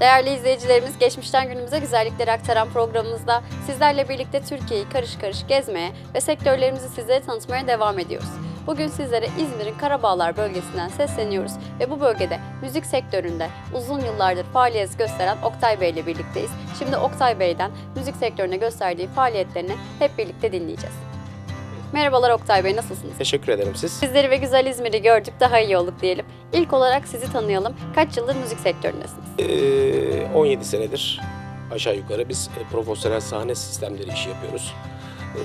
Değerli izleyicilerimiz, geçmişten günümüze güzellikleri aktaran programımızda sizlerle birlikte Türkiye'yi karış karış gezmeye ve sektörlerimizi sizlere tanıtmaya devam ediyoruz. Bugün sizlere İzmir'in Karabağlar bölgesinden sesleniyoruz ve bu bölgede müzik sektöründe uzun yıllardır faaliyet gösteren Oktay Bey ile birlikteyiz. Şimdi Oktay Bey'den müzik sektörüne gösterdiği faaliyetlerini hep birlikte dinleyeceğiz. Merhabalar Oktay Bey, nasılsınız? Teşekkür ederim siz. Sizleri ve güzel İzmir'i gördük, daha iyi olduk diyelim. İlk olarak sizi tanıyalım. Kaç yıldır müzik sektöründesiniz? Ee, 17 senedir aşağı yukarı biz e, profesyonel sahne sistemleri işi yapıyoruz. Ee,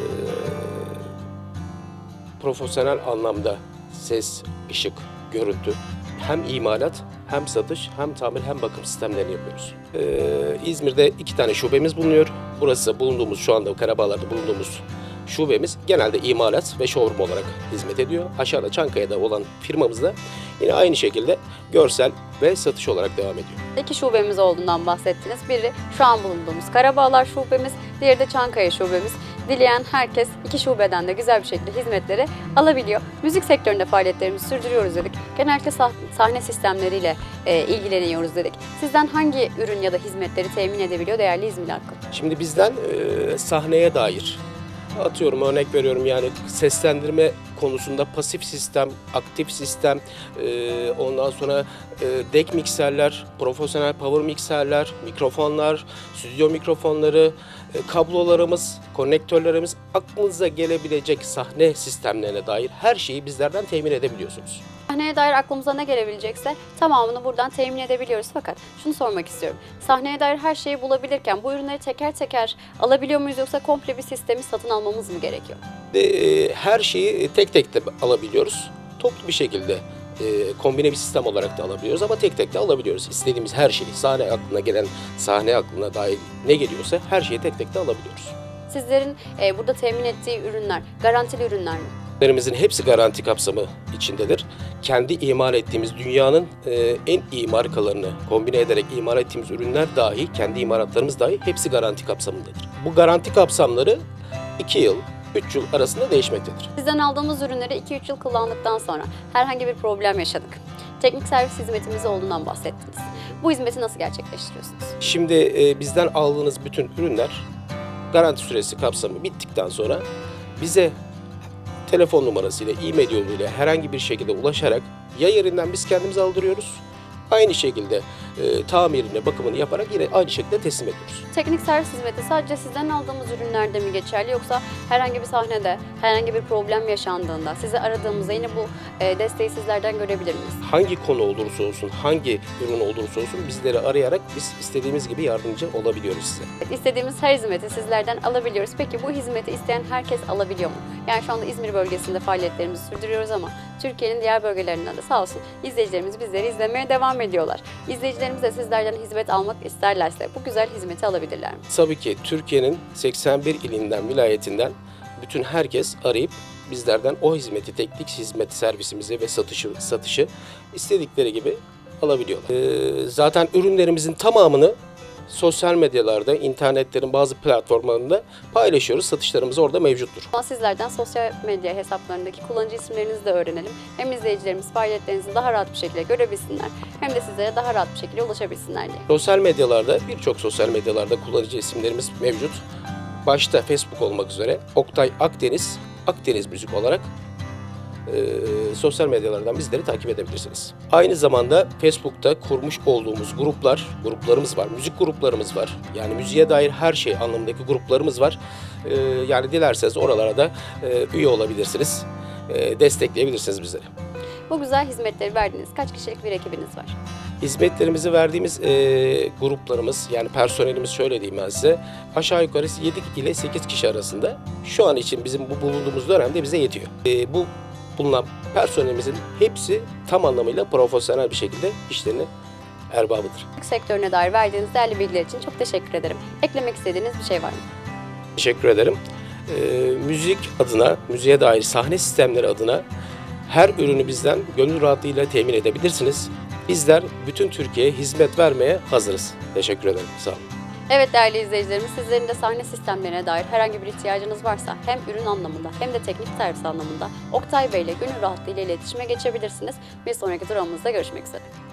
profesyonel anlamda ses, ışık, görüntü hem imalat hem satış hem tamir hem bakım sistemlerini yapıyoruz. Ee, İzmir'de iki tane şubemiz bulunuyor. Burası bulunduğumuz şu anda Karabağlar'da bulunduğumuz şubemiz genelde imalat ve showroom olarak hizmet ediyor. Aşağıda Çankaya'da olan firmamız da yine aynı şekilde görsel ve satış olarak devam ediyor. İki şubemiz olduğundan bahsettiniz. Biri şu an bulunduğumuz Karabağlar şubemiz, diğeri de Çankaya şubemiz. Dileyen herkes iki şubeden de güzel bir şekilde hizmetleri alabiliyor. Müzik sektöründe faaliyetlerimizi sürdürüyoruz dedik. Genellikle sah- sahne sistemleriyle e, ilgileniyoruz dedik. Sizden hangi ürün ya da hizmetleri temin edebiliyor değerli İzmir halkı? Şimdi bizden e, sahneye dair atıyorum örnek veriyorum yani seslendirme konusunda pasif sistem, aktif sistem, e, ondan sonra e, deck mikserler, profesyonel power mikserler, mikrofonlar, stüdyo mikrofonları, e, kablolarımız, konnektörlerimiz aklınıza gelebilecek sahne sistemlerine dair her şeyi bizlerden temin edebiliyorsunuz. Sahneye dair aklımıza ne gelebilecekse tamamını buradan temin edebiliyoruz. Fakat şunu sormak istiyorum. Sahneye dair her şeyi bulabilirken bu ürünleri teker teker alabiliyor muyuz yoksa komple bir sistemi satın almamız mı gerekiyor? E, her şeyi tek tek de alabiliyoruz. Toplu bir şekilde e, kombine bir sistem olarak da alabiliyoruz ama tek tek de alabiliyoruz. İstediğimiz her şeyi, sahne aklına gelen, sahne aklına dair ne geliyorsa her şeyi tek tek de alabiliyoruz. Sizlerin e, burada temin ettiği ürünler garantili ürünler mi? Ürünlerimizin hepsi garanti kapsamı içindedir. Kendi imal ettiğimiz dünyanın e, en iyi markalarını kombine ederek imal ettiğimiz ürünler dahi, kendi imalatlarımız dahi hepsi garanti kapsamındadır. Bu garanti kapsamları 2 yıl, 3 yıl arasında değişmektedir. Sizden aldığımız ürünleri 2-3 yıl kullandıktan sonra herhangi bir problem yaşadık. Teknik servis hizmetimiz olduğundan bahsettiniz. Bu hizmeti nasıl gerçekleştiriyorsunuz? Şimdi e, bizden aldığınız bütün ürünler garanti süresi kapsamı bittikten sonra bize telefon numarasıyla, e-mail yoluyla herhangi bir şekilde ulaşarak ya yerinden biz kendimiz aldırıyoruz. Aynı şekilde e, tamirini, bakımını yaparak yine aynı şekilde teslim ediyoruz. Teknik servis hizmeti sadece sizden aldığımız ürünlerde mi geçerli yoksa herhangi bir sahnede herhangi bir problem yaşandığında sizi aradığımızda yine bu e, desteği sizlerden görebilir miyiz? Hangi konu olursa olsun, hangi ürün olursa olsun bizleri arayarak biz istediğimiz gibi yardımcı olabiliyoruz size. İstediğimiz her hizmeti sizlerden alabiliyoruz. Peki bu hizmeti isteyen herkes alabiliyor mu? Yani şu anda İzmir bölgesinde faaliyetlerimizi sürdürüyoruz ama Türkiye'nin diğer bölgelerinden de sağ olsun izleyicilerimiz bizleri izlemeye devam ediyorlar. İzleyicilerimiz de sizlerden hizmet almak isterlerse bu güzel hizmeti alabilirler mi? Tabii ki Türkiye'nin 81 ilinden, vilayetinden bütün herkes arayıp bizlerden o hizmeti, teknik hizmet servisimizi ve satışı satışı istedikleri gibi alabiliyorlar. Ee, zaten ürünlerimizin tamamını sosyal medyalarda, internetlerin bazı platformlarında paylaşıyoruz. Satışlarımız orada mevcuttur. Sizlerden sosyal medya hesaplarındaki kullanıcı isimlerinizi de öğrenelim. Hem izleyicilerimiz faaliyetlerinizi daha rahat bir şekilde görebilsinler hem de sizlere daha rahat bir şekilde ulaşabilsinler diye. Sosyal medyalarda, birçok sosyal medyalarda kullanıcı isimlerimiz mevcut. Başta Facebook olmak üzere Oktay Akdeniz, Akdeniz Müzik olarak e, sosyal medyalardan bizleri takip edebilirsiniz. Aynı zamanda Facebook'ta kurmuş olduğumuz gruplar, gruplarımız var, müzik gruplarımız var. Yani müziğe dair her şey anlamındaki gruplarımız var. E, yani dilerseniz oralara da e, üye olabilirsiniz, e, destekleyebilirsiniz bizleri. Bu güzel hizmetleri verdiğiniz kaç kişilik bir ekibiniz var? Hizmetlerimizi verdiğimiz e, gruplarımız yani personelimiz şöyle diyeyim ben size aşağı yukarı 7 ile 8 kişi arasında şu an için bizim bu bulunduğumuz dönemde bize yetiyor. E, bu bulunan personelimizin hepsi tam anlamıyla profesyonel bir şekilde işlerini erbabıdır. Sektörüne dair verdiğiniz değerli bilgiler için çok teşekkür ederim. Eklemek istediğiniz bir şey var mı? Teşekkür ederim. E, müzik adına, müziğe dair sahne sistemleri adına her ürünü bizden gönül rahatlığıyla temin edebilirsiniz. Bizler bütün Türkiye'ye hizmet vermeye hazırız. Teşekkür ederim. Sağ olun. Evet değerli izleyicilerimiz sizlerin de sahne sistemlerine dair herhangi bir ihtiyacınız varsa hem ürün anlamında hem de teknik servis anlamında Oktay Bey ile gönül rahatlığıyla iletişime geçebilirsiniz. Bir sonraki durağımızda görüşmek üzere.